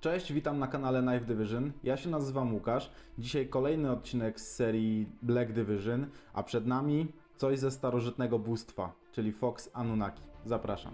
Cześć, witam na kanale Knife Division. Ja się nazywam Łukasz. Dzisiaj kolejny odcinek z serii Black Division, a przed nami coś ze starożytnego bóstwa, czyli Fox Anunnaki. Zapraszam.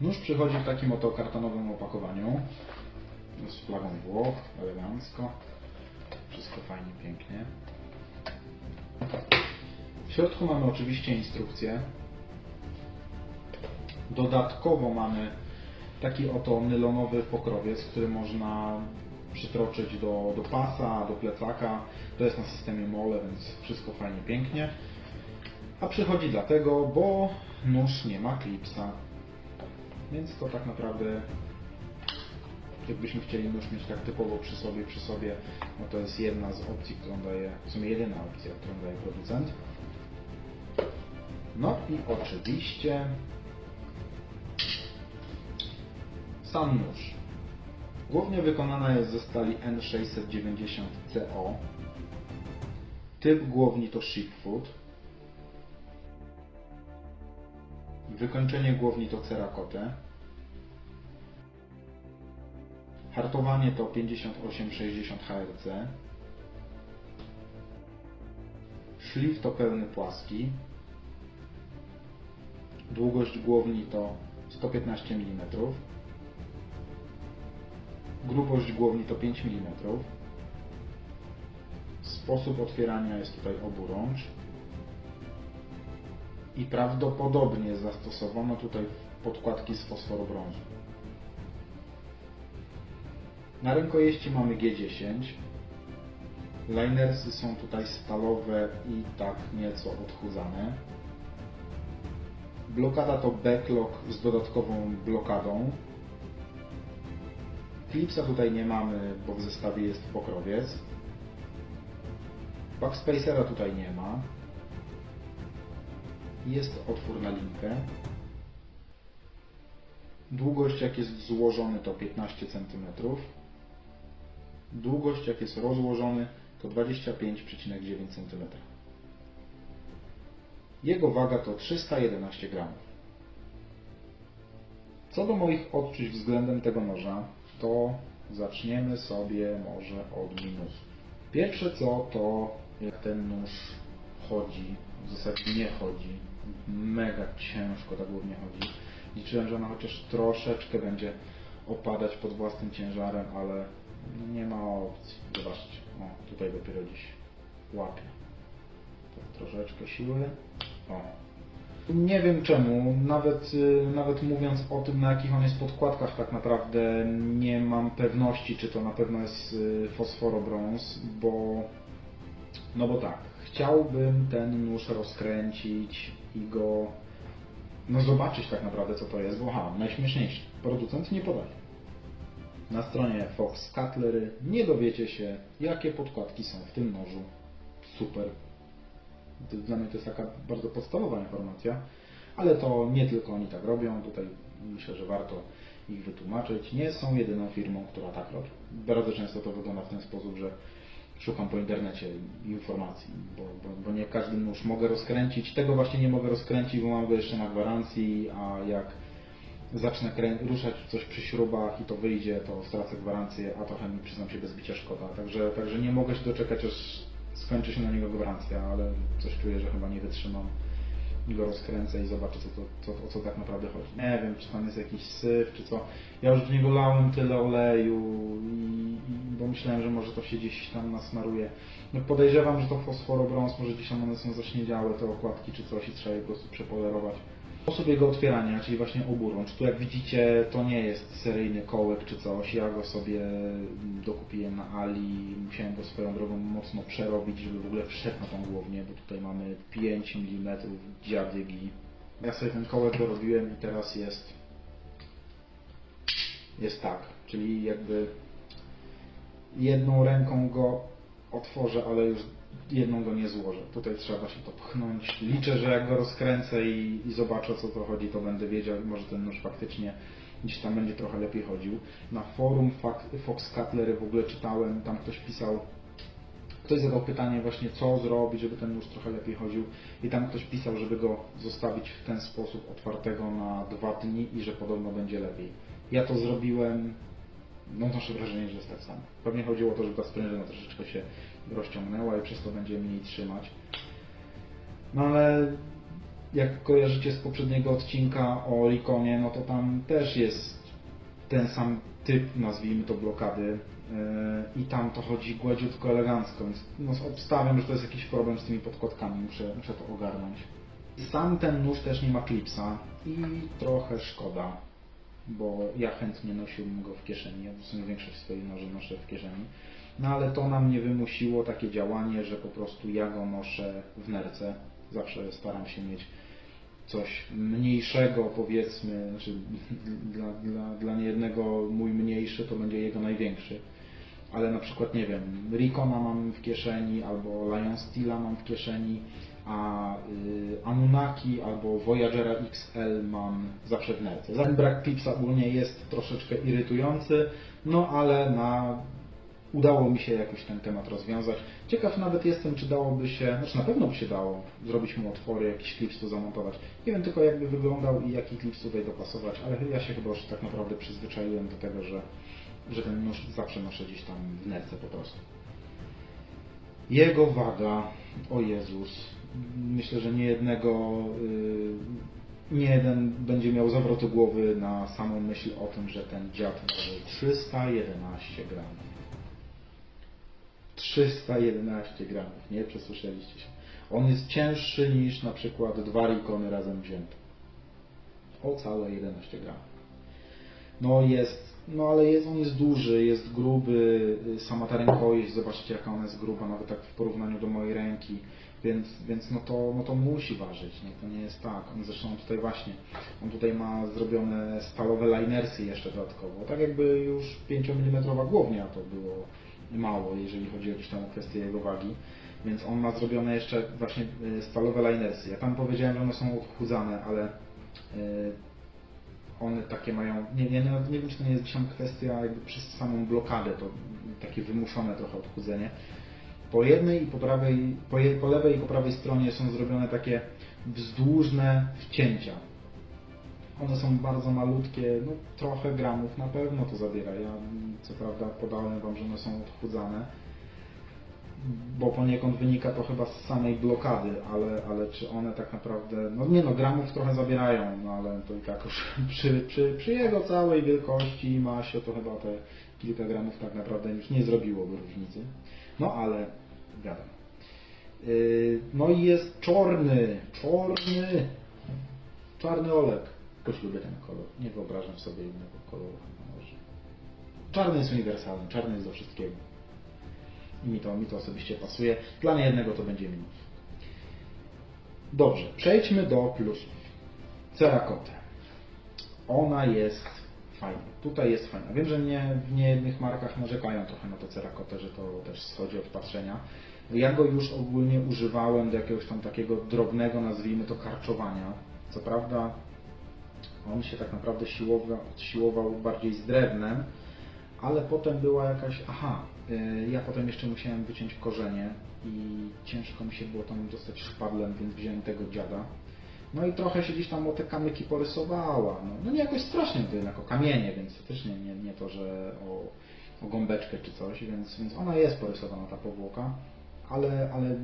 Nóż przychodzi w takim oto kartonowym opakowaniu z flagą Włoch, elegancko. Wszystko fajnie, pięknie. W środku mamy oczywiście instrukcję. Dodatkowo mamy taki oto nylonowy pokrowiec, który można przytroczyć do, do pasa, do plecaka. To jest na systemie mole, więc wszystko fajnie, pięknie. A przychodzi dlatego, bo nóż nie ma klipsa. Więc to tak naprawdę jakbyśmy chcieli nóż mieć tak typowo przy sobie, przy sobie, no to jest jedna z opcji, którą daje, w sumie jedyna opcja, którą daje producent. No i oczywiście sam nóż. Głównie wykonana jest ze stali N690CO. Typ głowni to Shipfoot. Wykończenie głowni to Cerakote. Hartowanie to 5860 HRC. Szlif to pełny płaski. Długość głowni to 115 mm. Grubość głowni to 5 mm. Sposób otwierania jest tutaj oburącz. I prawdopodobnie zastosowano tutaj podkładki z fosforu brązu. Na rękojeści mamy G10. Linersy są tutaj stalowe i tak nieco odchudzane. Blokada to backlock z dodatkową blokadą. Clipsa tutaj nie mamy, bo w zestawie jest pokrowiec. Backspacera tutaj nie ma. Jest otwór na linkę. Długość jak jest złożony to 15 cm. Długość jak jest rozłożony to 25,9 cm. Jego waga to 311 g. Co do moich odczuć względem tego noża, to zaczniemy sobie może od minusów. Pierwsze co to jak ten nóż chodzi, w zasadzie nie chodzi, mega ciężko tak głównie chodzi. Liczyłem, że ona chociaż troszeczkę będzie opadać pod własnym ciężarem, ale nie ma opcji. Zobaczcie, o, tutaj dopiero dziś łapie. Tak, troszeczkę siły. O. Nie wiem czemu, nawet, y, nawet mówiąc o tym, na jakich on jest podkładkach, tak naprawdę nie mam pewności, czy to na pewno jest y, fosforobrąz, bo no bo tak, chciałbym ten nóż rozkręcić i go no zobaczyć tak naprawdę co to jest, bo ha, najśmieszniejsze, producent nie podaje. Na stronie Fox Cutlery nie dowiecie się, jakie podkładki są w tym nożu. Super. Dla mnie to jest taka bardzo podstawowa informacja, ale to nie tylko oni tak robią. Tutaj myślę, że warto ich wytłumaczyć. Nie są jedyną firmą, która tak robi. Bardzo często to wygląda w ten sposób, że szukam po internecie informacji, bo, bo, bo nie każdy nóż mogę rozkręcić. Tego właśnie nie mogę rozkręcić, bo mam go jeszcze na gwarancji, a jak zacznę krę- ruszać coś przy śrubach i to wyjdzie, to stracę gwarancję, a trochę mi przyznam się bez bicia szkoda. Także, także nie mogę się doczekać, aż skończy się na niego gwarancja, ale coś czuję, że chyba nie wytrzymam go rozkręcę i zobaczę, co co, o co tak naprawdę chodzi. Nie wiem, czy tam jest jakiś syf, czy co. Ja już w niego lałem tyle oleju, i, i, bo myślałem, że może to się gdzieś tam nasmaruje. No podejrzewam, że to fosforobrąz, może gdzieś tam one są zaśniedziałe, te okładki czy coś i trzeba je po prostu przepolerować. Sposób jego otwierania, czyli właśnie oburącz. Tu jak widzicie, to nie jest seryjny kołek czy coś. Ja go sobie dokupiłem na Ali. Musiałem go swoją drogą mocno przerobić, żeby w ogóle wszedł na tą głownię, bo tutaj mamy 5 mm dziadygi. Ja sobie ten kołek dorobiłem i teraz jest jest tak, czyli jakby jedną ręką go otworzę, ale już jedną go nie złożę. Tutaj trzeba właśnie to pchnąć. Liczę, że jak go rozkręcę i, i zobaczę o co to chodzi, to będę wiedział może ten nóż faktycznie gdzieś tam będzie trochę lepiej chodził. Na forum Fox Cutlery w ogóle czytałem, tam ktoś pisał Ktoś zadał pytanie właśnie, co zrobić, żeby ten nóż trochę lepiej chodził i tam ktoś pisał, żeby go zostawić w ten sposób otwartego na dwa dni i że podobno będzie lepiej. Ja to zrobiłem, no noszę wrażenie, że jest tak samo. Pewnie chodziło o to, żeby ta sprężyna troszeczkę się rozciągnęła i przez to będzie mniej trzymać. No ale jak kojarzycie z poprzedniego odcinka o Likonie, no to tam też jest ten sam typ, nazwijmy to, blokady yy, i tam to chodzi gładziutko, elegancko, więc no, obstawiam, że to jest jakiś problem z tymi podkładkami, muszę, muszę to ogarnąć. Sam ten nóż też nie ma klipsa i trochę szkoda, bo ja chętnie nosiłbym go w kieszeni, ja w sumie większość swoich noży noszę w kieszeni, no ale to na mnie wymusiło takie działanie, że po prostu ja go noszę w nerce, zawsze staram się mieć coś mniejszego powiedzmy, znaczy dla, dla, dla niejednego mój mniejszy to będzie jego największy. Ale na przykład, nie wiem, Rikona mam w kieszeni, albo Lion Steela mam w kieszeni, a y, Anunnaki albo Voyagera XL mam zawsze w nerce. Ten brak klipsa ogólnie jest troszeczkę irytujący, no ale na udało mi się jakoś ten temat rozwiązać. Ciekaw nawet jestem, czy dałoby się, znaczy na pewno by się dało zrobić mu otwory, jakiś klips tu zamontować. Nie wiem tylko jakby wyglądał i jaki klips tutaj dopasować, ale ja się chyba już tak naprawdę przyzwyczaiłem do tego, że, że ten nóż zawsze noszę gdzieś tam w nerce po prostu. Jego waga, o Jezus, myślę, że nie jednego, yy, nie jeden będzie miał zawroty głowy na samą myśl o tym, że ten dziad waży 311 gramów. 311 gramów, nie przesłyszeliście się. On jest cięższy niż na przykład dwa Rikony razem wzięte. O całe 11 gramów. No jest, no ale jest, on jest duży, jest gruby, y, sama ta rękojeść, zobaczcie jaka ona jest gruba, nawet tak w porównaniu do mojej ręki, więc, więc no, to, no to musi ważyć, no to nie jest tak. On zresztą tutaj właśnie, on tutaj ma zrobione stalowe linersy jeszcze dodatkowo, tak jakby już 5 mm głownia to było mało, jeżeli chodzi o jakieś tam kwestie jego wagi. Więc on ma zrobione jeszcze właśnie y, stalowe linersy. Ja tam powiedziałem, że one są odchudzane, ale y, one takie mają, nie, nie, nie, wiem czy to nie jest tam kwestia jakby przez samą blokadę, to takie wymuszone trochę odchudzenie. Po jednej i po prawej, po, je, po lewej i po prawej stronie są zrobione takie wzdłużne wcięcia. One są bardzo malutkie, no trochę gramów na pewno to zabiera. Ja co prawda podałem Wam, że one są odchudzane, bo poniekąd wynika to chyba z samej blokady, ale, ale czy one tak naprawdę, no nie no, gramów trochę zabierają, no ale to i tak już przy, przy, przy jego całej wielkości i masie to chyba te kilka gramów tak naprawdę już nie zrobiłoby różnicy. No ale wiadomo. Yy, no i jest czarny, czarny, czarny olek. Jakoś lubię ten kolor. Nie wyobrażam sobie innego koloru noży. Czarny jest uniwersalny, czarny jest do wszystkiego. I mi to, mi to osobiście pasuje. Dla niejednego to będzie minus. Dobrze, przejdźmy do plusów. Cerakotę. Ona jest fajna. Tutaj jest fajna. Wiem, że nie, w niejednych markach narzekają trochę na to cerakotę, że to też schodzi od patrzenia. Ja go już ogólnie używałem do jakiegoś tam takiego drobnego, nazwijmy to, karczowania. Co prawda on się tak naprawdę siłował, siłował bardziej z drewnem, ale potem była jakaś, aha, y, ja potem jeszcze musiałem wyciąć korzenie i ciężko mi się było tam dostać szpadlem, więc wziąłem tego dziada. No i trochę się gdzieś tam o te kamyki porysowała. No, no nie jakoś strasznie, to jednak o kamienie, więc też nie, nie, nie to, że o, o gąbeczkę czy coś, więc, więc ona jest porysowana ta powłoka, ale, ale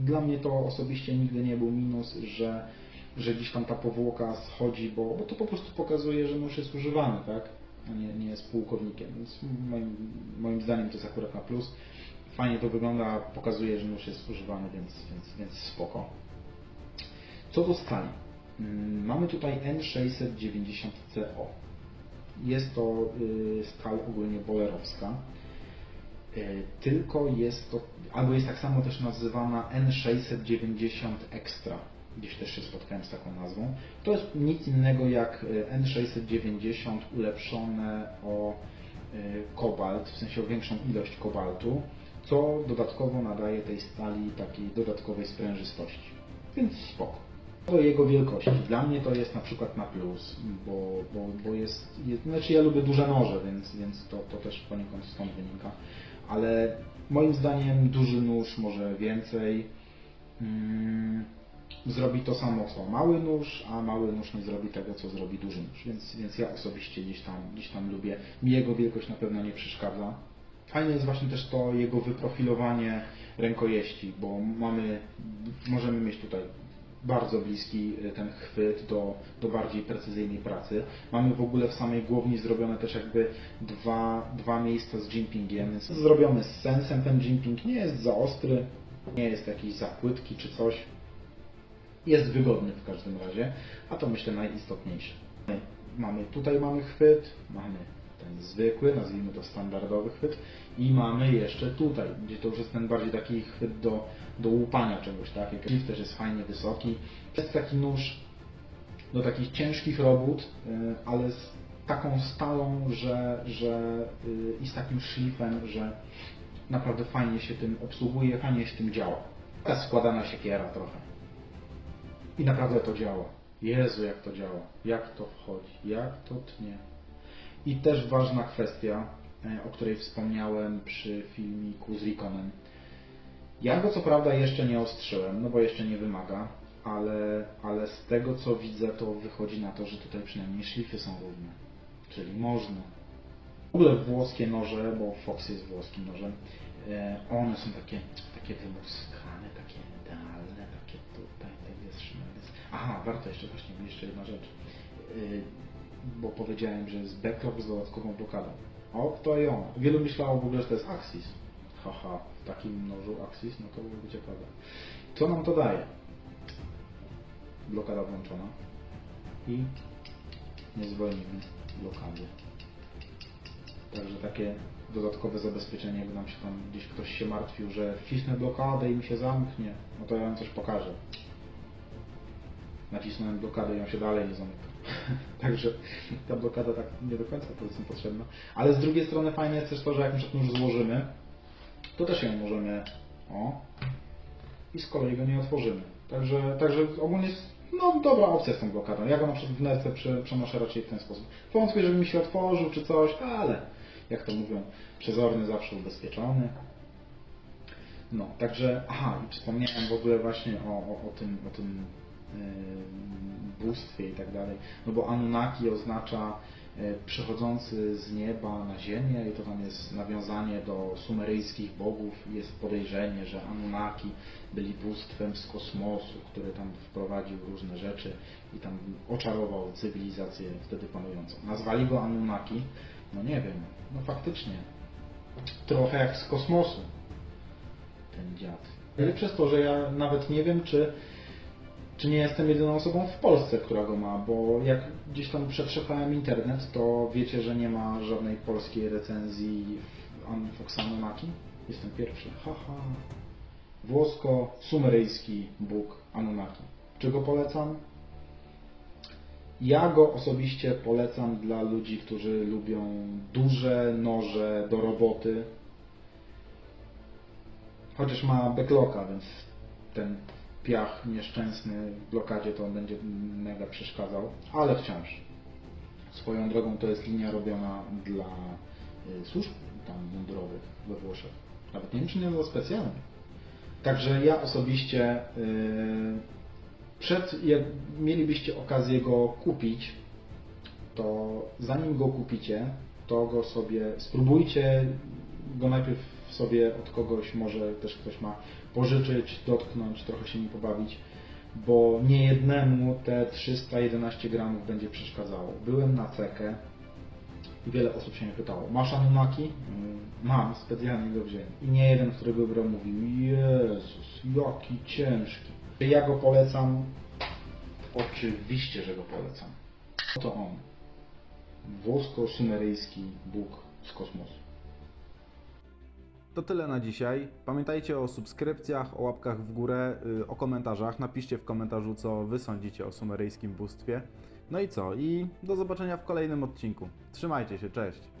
dla mnie to osobiście nigdy nie był minus, że, że gdzieś tam ta powłoka schodzi, bo, bo to po prostu pokazuje, że nóż jest używany, tak? A nie, nie jest pułkownikiem, więc moim, moim zdaniem to jest akurat na plus. Fajnie to wygląda, pokazuje, że nóż jest używany, więc, więc, więc spoko. Co do skali? Mm, Mamy tutaj N690CO. Jest to y, skala ogólnie bolerowska. Y, Tylko jest to, albo jest tak samo też nazywana N690 Extra. Gdzieś też się spotkałem z taką nazwą. To jest nic innego jak y, N690 ulepszone o y, kobalt, w sensie o większą ilość kobaltu, co dodatkowo nadaje tej stali takiej dodatkowej sprężystości. Więc spoko. Do jego wielkości. Dla mnie to jest na przykład na plus, bo, bo, bo jest, jest, znaczy ja lubię duże noże, więc, więc to, to też poniekąd stąd wynika. ale moim zdaniem duży nóż może więcej. Mm, zrobi to samo co mały nóż, a mały nóż nie zrobi tego, co zrobi duży nóż. Więc, więc ja osobiście gdzieś tam, gdzieś tam lubię. Mi jego wielkość na pewno nie przeszkadza. Fajne jest właśnie też to jego wyprofilowanie rękojeści, bo mamy, możemy mieć tutaj bardzo bliski y, ten chwyt do, do bardziej precyzyjnej pracy. Mamy w ogóle w samej głowni zrobione też jakby dwa, dwa miejsca z jimpingiem. Zrobiony z sensem ten jimping, nie jest za ostry, nie jest jakiś za płytki czy coś. Jest wygodny w każdym razie, a to myślę najistotniejsze. Mamy tutaj mamy chwyt, mamy ten zwykły, nazwijmy to standardowy chwyt i mamy jeszcze tutaj, gdzie to już jest ten bardziej taki chwyt do, do łupania czegoś, tak? Jak też jest fajnie wysoki. Jest taki nóż do takich ciężkich robót, y, ale z taką stalą, że, że y, i z takim szlifem, że naprawdę fajnie się tym obsługuje, fajnie się tym działa. Taka składana siekiera trochę. I naprawdę to działa. Jezu, jak to działa. Jak to wchodzi. Jak to tnie. I też ważna kwestia, e, o której wspomniałem przy filmiku z Rikonem. Ja go co prawda jeszcze nie ostrzyłem, no bo jeszcze nie wymaga, ale, ale z tego co widzę, to wychodzi na to, że tutaj przynajmniej szlify są równe. Czyli można. W ogóle włoskie noże, bo Fox jest włoskim nożem, e, one są takie, takie wymuskane, takie idealne, takie tutaj, tak jest szmelec. Aha, warto jeszcze właśnie, jeszcze jedna rzecz. Yy, bo powiedziałem, że jest backlog z dodatkową blokadą. O, to i ona. Wielu myślało w ogóle, że to jest Axis. Haha, w takim nożu Axis, no to będzie prawda. Co nam to daje? Blokada włączona i nie zwolnimy blokady. Także takie dodatkowe zabezpieczenie, jakby nam się tam gdzieś ktoś się martwił, że wcisnę blokadę i mi się zamknie, no to ja wam coś pokażę. Nacisnąłem blokadę i on się dalej nie zamyka. Także ta blokada tak nie do końca powiedzmy potrzebna. Ale z drugiej strony fajne jest też to, że jak już złożymy, to też ją możemy o i z kolei go nie otworzymy. Także, także ogólnie jest no, dobra opcja z tą blokadą. Ja go na przykład w nerce prze, przenoszę raczej w ten sposób. Wątpię, żeby mi się otworzył czy coś, ale jak to mówią, przezorny zawsze ubezpieczony. No, także, aha, i wspomniałem w ogóle właśnie o, o, o tym, o tym bóstwie i tak dalej. No bo Anunnaki oznacza yy, przychodzący z nieba na ziemię i to tam jest nawiązanie do sumeryjskich bogów. Jest podejrzenie, że Anunnaki byli bóstwem z kosmosu, który tam wprowadził różne rzeczy i tam oczarował cywilizację wtedy panującą. Nazwali go Anunnaki, no nie wiem, no faktycznie, trochę jak z kosmosu ten dziad. Ale przez to, że ja nawet nie wiem, czy, czy nie jestem jedyną osobą w Polsce, która go ma, bo jak gdzieś tam przetrzepałem internet, to wiecie, że nie ma żadnej polskiej recenzji w Fox Anunnaki. Jestem pierwszy. Haha. Włosko-sumeryjski Bóg Anunnaki. Czy go polecam? Ja go osobiście polecam dla ludzi, którzy lubią duże noże do roboty. Chociaż ma backloka, więc ten piach nieszczęsny w blokadzie to on będzie mega przeszkadzał, ale wciąż. Swoją drogą to jest linia robiona dla y, służb tam mundurowych we Włoszech. Nawet nie wiem, czy nie było specjalnie. Także ja osobiście yy, przed, jak mielibyście okazję go kupić, to zanim go kupicie, to go sobie spróbujcie go najpierw sobie od kogoś, może też ktoś ma pożyczyć, dotknąć, trochę się nim pobawić, bo nie jednemu te 311 gramów będzie przeszkadzało. Byłem na cekę i wiele osób się mnie pytało, masz Anunnaki? Mm, Mam, specjalnie go wziąłem. I nie jeden, który go brał, mówił, Jezus, jaki ciężki. Ja go polecam? Oczywiście, że go polecam. Oto on. Włosko-sumeryjski Bóg z kosmosu. To tyle na dzisiaj. Pamiętajcie o subskrypcjach, o łapkach w górę, y, o komentarzach. Napiszcie w komentarzu, co wy sądzicie o sumeryjskim bóstwie. No i co? I do zobaczenia w kolejnym odcinku. Trzymajcie się, cześć!